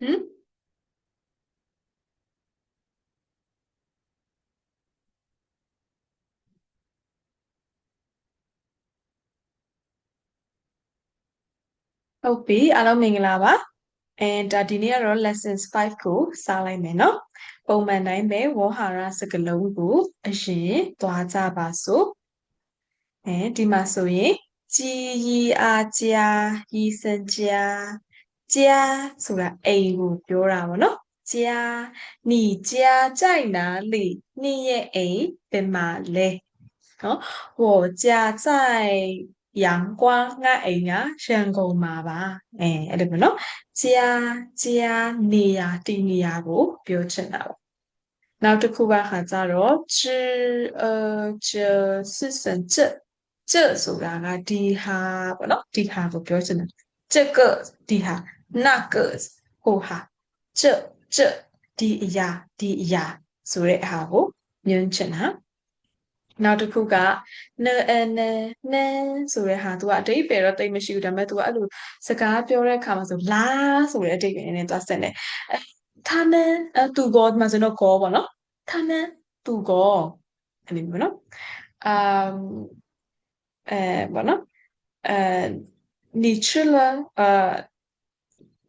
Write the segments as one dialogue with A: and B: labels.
A: ဟမ်ဟုတ်ပြီအားလုံးမင်္ဂလာပါအဲဒါဒီနေ့ကတော့ lessons 5ကိုစလိုက်မယ်နော်ပုံမှန်တိုင်းပဲဝေါဟာရစကားလုံးကို အရင်သွားကြပါစို့အဲဒီမှာဆိုရင်ကြည်ရီအားကြာရီစံကြာ ကြာဆိုတာအိမ်ကိုပြောတာပေါ့နော်ကြာ你家在哪里你ရဲ့အိမ်ဘယ်မှာလဲနော်我家在阳光ငါအိမ်ကရန်ကုန်မှာပါအဲအဲ့လိုမျိုးနော်ကြာကြာနေရာဒီနေရာကိုပြောချင်တာပါနောက်တစ်ခုကခါကြတော့知呃这是什这这ဆိုတာကဒီဟာပေါ့နော်ဒီဟာကိုပြောချင်တယ်这个ဒီဟာ 那个ဟိုဟာ这这ဒီအရာဒီအရာဆိုတဲ့ဟာကိုညွှန်းချင်တာနောက်တစ်ခုကနအနနဆိုတဲ့ဟာ तू ကအတိတ်ပဲတော့တိတ်မရှိဘူးဒါပေမဲ့ तू ကအဲ့လိုစကားပြောတဲ့အခါမှာဆိုလာဆိုတဲ့အတိတ်ပဲနဲ့သွားဆက်နေအဲ他呢အဲသူကောဒီမှာဆိုတော့ကောပေါ့နော်他呢သူကောအဲ့လိုမျိုးနော်အမ်အဲပေါ့နော်အဲ你吃了呃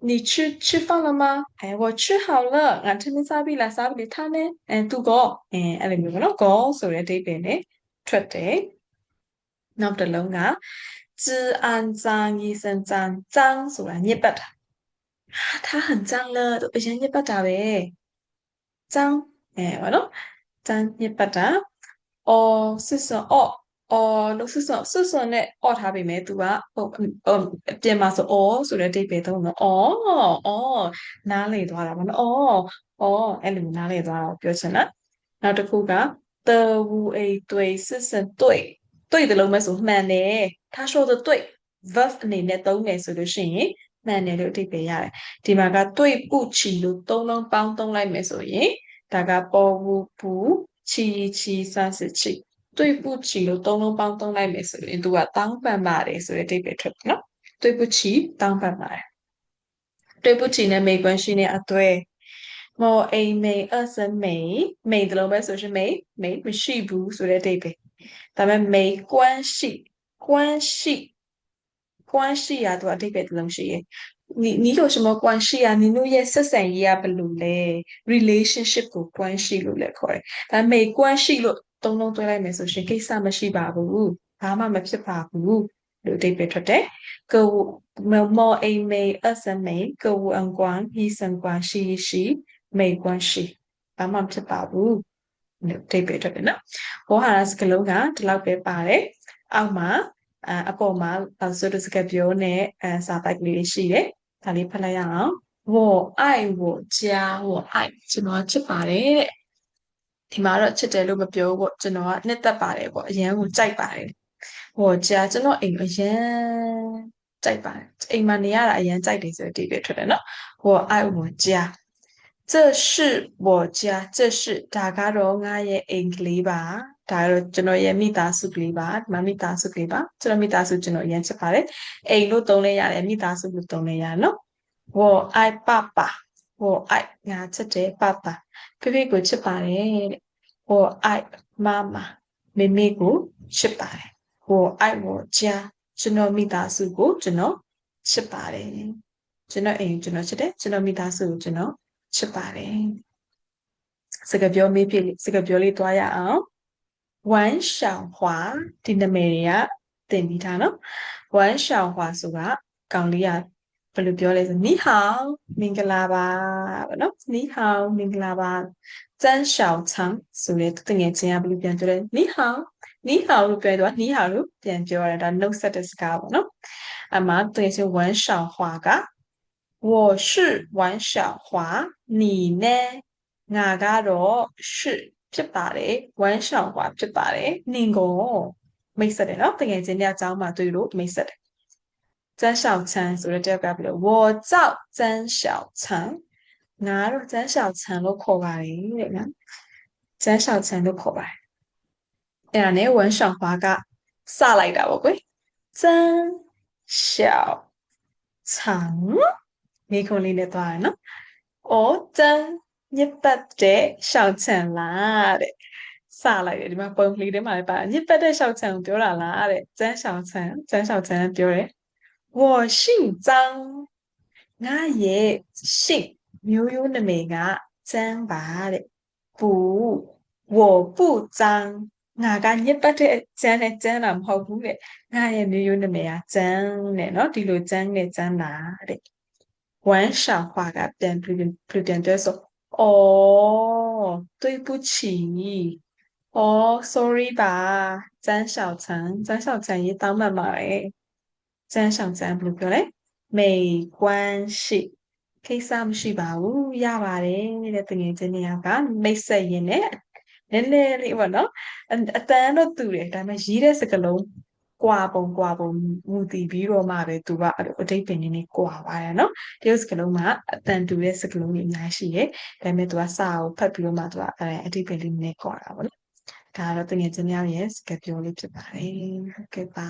A: 你吃吃饭了吗？哎，我吃好了。俺这边စားပြီလားစားပြီ他呢？အဲသူကောအဲအဲ့လိုမျိုးပေါ့နော်ကောဆိုတဲ့အဓိပ္ပာယ်နဲ့ထွက်တယ်နောက်တစ်လုံးက治安脏医生脏脏ဆိုတာညစ်ပတ်တာ他很脏了တို့အရင်ညစ်ပတ်တာပဲ脏အဲဘာလို့脏ညစ်ပတ်တာအော်စစ်စွန်အော် အော်လို့စစ်စွန်စစ်စွန်နဲ့အော်ထားပြီမဲ့ तू ကဟိုအပြင်မှာဆိုအော်ဆိုတဲ့အဓိပ္ပာယ်သုံးတော့အော်အော်နားလေသွားတာဗောနော်အော်အော်အဲ့လိုနားလေသွားတာပြောချင်တာနောက်တစ်ခုက的无 a 对是神对对的လုံးမဲ့ဆိုမှန်တယ်他说的对 verb အနေနဲ့သုံးမယ်ဆိုလို့ရှိရင်မှန်တယ်လို့အဓိပ္ပာယ်ရတယ်ဒီမှာက对不起လို့သုံးလုံးပေါင်းသုံးလိုက်မယ်ဆိုရင်ဒါကပေါ်ဘူးဘူးချီချီစစချီ 对不起လို့သုံးလုံးပေါင်းသုံးလိုက်မယ်ဆိုရင်သူကတောင်းပန်ပါတယ်ဆိုတဲ့အဓိပ္ပာယ်ထွက်တယ်နော်对不起တောင်းပန်ပါတယ်对不起နဲ့မေကွန်းရှိနေအသွဲမောအိမ်မေအစမေမေတလုံးပဲဆိုရှင်မေမေမရှိဘူးဆိုတဲ့အဓိပ္ပာယ်ဒါပေမဲ့မေကွမ်းရှိကွမ်းရှိ关系啊，对吧？这边的东西，你你有什么关系啊？你那些ဆက်ဆံရေး啊，ဘယ်လိုလဲ relationship ကို关系လို့လည်းခေါ်တယ်။ဒါပေမဲ့关系လို့ သုံးလုံးတွဲလိုက်မယ်ဆိုရှင်ကိစ္စမရှိပါဘူး။ဘာမှမဖြစ်ပါဘူးလို့အဓိပ္ပာယ်ထွက်တယ်။各务某အိမ်မေအစမေ各务恩关医生关系系没关系ဘာမှဖြစ်ပါဘူးလို့အဓိပ္ပာယ်ထွက်တယ်နော်။ဘောဟာရစကလုံးကဒီလောက်ပဲပါတယ်။အောက်မှာအအပေါ်မှာဆိုတဲ့စကားပြောနဲ့အဲစာပိုက်ကလေးရှိတယ်။ဒါလေးဖတ်လိုက်ရအောင်။我爱我家我爱ကျွန်တော်ချစ်ပါတယ်တဲ့။ ဒီမှာတော့ချစ်တယ်လို့မပြောဘူးပေါ့ကျွန်တော်ကနှစ်သက်ပါတယ်ပေါ့အရန်ကိုကြိုက်ပါတယ်။我家ကျွန်တော်အိမ်အရန်ကြိုက်ပါတယ်။အိမ်မှာနေရတာအရန်ကြိုက်တယ်ဆိုတဲ့ဒီပဲထွက်တယ်နော်။我爱我家这是我家这是ဒါကတော့ငါရဲ့အိမ်ကလေးပါဒါကတော့ကျွန်တော်ရဲ့မိသားစုကလေးပါဒီမှာမိသားစုကလေးပါကျွန်တော်မိသားစုကျွန်တော်အရင်ချစ်ပါတယ်အိမ်လို့သုံးလဲရတယ်မိသားစုလို့သုံးလဲရနော်我爱爸爸 ဟိုအိုက်ငါချစ်တယ်ပပဖေဖေကိုချစ်ပါတယ်တဲ့ဟိုအိုက်မမမေမေကိုချစ်ပါတယ်ဟိုအိုက်ကိုကြာကျွန်တော်မိသားစုကိုကျွန်တော်ချစ်ပါတယ်ကျွန်တော်အိမ်ကျွန်တော်ချစ်တယ်ကျွန်တော်မိသားစုကိုကျွန်တော်ချစ်ပါတယ်စကားပြောမေးဖြစ်စကားပြောလေးတွားရအောင်ဝမ်းရှောင်ဟွာဒီနာမည်တွေကတင်ပြီးသားနော်ဝမ်းရှောင်ဟွာဆိုတာကောင်လေးက ဘယ်လိုပြောလဲဆိုနီဟောင်းမင်္ဂလာပါဗောနော်နီဟောင်းမင်္ဂလာပါဇန်ရှောင်းချမ်းဆိုတဲ့တငယ်ချင်းကဘယ်လိုပြန်ပြောလဲနီဟောင်းနီဟောင်းလို့ပြောတော့နီဟောင်းလို့ပြန်ပြောရတာနှုတ်ဆက်တဲ့စကားဗောနော်အမှတငယ်ချင်းဝမ်ရှောင်းဟွာက我是王小华你呢ငါကတော့是ဖြစ်ပါတယ်ဝမ်ရှောင်းဟွာဖြစ်ပါတယ်နင်ကိုမိတ်ဆက်တယ်နော်တငယ်ချင်းတွေအကြောင်းမှတွေ့လို့မိတ်ဆက်တယ် ကျန်းရှောင်ချန်ဆိုတဲ့တယောက်ကပြောလို့ဝေါ်ကြောက်ကျန်းရှောင်ချန်ငါတို့ကျန်းရှောင်ချန်လို့ခေါ်ပါတယ်တဲ့နော်ကျန်းရှောင်ချန်လို့ခေါ်ပါတယ်အဲ့ဒါနဲ့ဝမ်ရှောင်ဘာကစလိုက်တာပေါ့ကွယ်ကျန်းရှောင်ချန်မိခွန်လေးနဲ့သွားရနော်အော်ကျန်းညစ်ပတ်တဲ့ရှောင်ချန်လားတဲ့စလိုက်တယ်ဒီမှာပုံလေးထဲမှာလည်းပါညစ်ပတ်တဲ့ရှောက်ချန်ကိုပြောတာလားတဲ့ကျန်းရှောင်ချန်ကျန်းရှောင်ချန်ပြောတယ် 我姓张ငါရဲ့ရှင့်မျိုးရိုးနာမည်ကကျန်းပါတဲ့။ပူ我不脏ငါကညစ်ပတ်တဲ့ကျန်းနဲ့ကျန်းတာမဟုတ်ဘူးတဲ့။ငါရဲ့မျိုးရိုးနာမည်ကကျန်းတဲ့နော်ဒီလိုကျန်းနဲ့ကျန်းတာတဲ့။玩笑话ကပြန်ပြန်ပြန်ပြန်ပြောဆို哦对不起哦 sorry ပါ张小成张小成ရေးတောင်းမှတ် စမ်းဆောင်စမ်းဘယ်လိုပြောလဲမေကွမ်းရှိကိစ္စမရှိပါဘူးရပါတယ်တဲ့တငယ်ချင်းတွေကမိတ်ဆက်ရင်းနဲ့နည်းနည်းလေးပေါ့နော်အတန်းတော့တူတယ်ဒါပေမဲ့ရေးတဲ့စကားလုံးကွာပုံကွာပုံမူတည်ပြီးတော့မှပဲသူကအတိတ်ပင်နေနေကွာပါတယ်နော်တရုတ်စကလုံးမှာအတန်တူတဲ့စကလုံးတွေအများရှိတယ်ဒါပေမဲ့သူကစာကိုဖတ်ပြီးတော့မှသူကအတိတ်ပင်လေးနေကွာတာပေါ့နော်ဒါကတော့တကယ်ကျင်းရောက်ရဲ့စကပြောလေးဖြစ်ပါတယ်ဟုတ်ကဲ့ပါ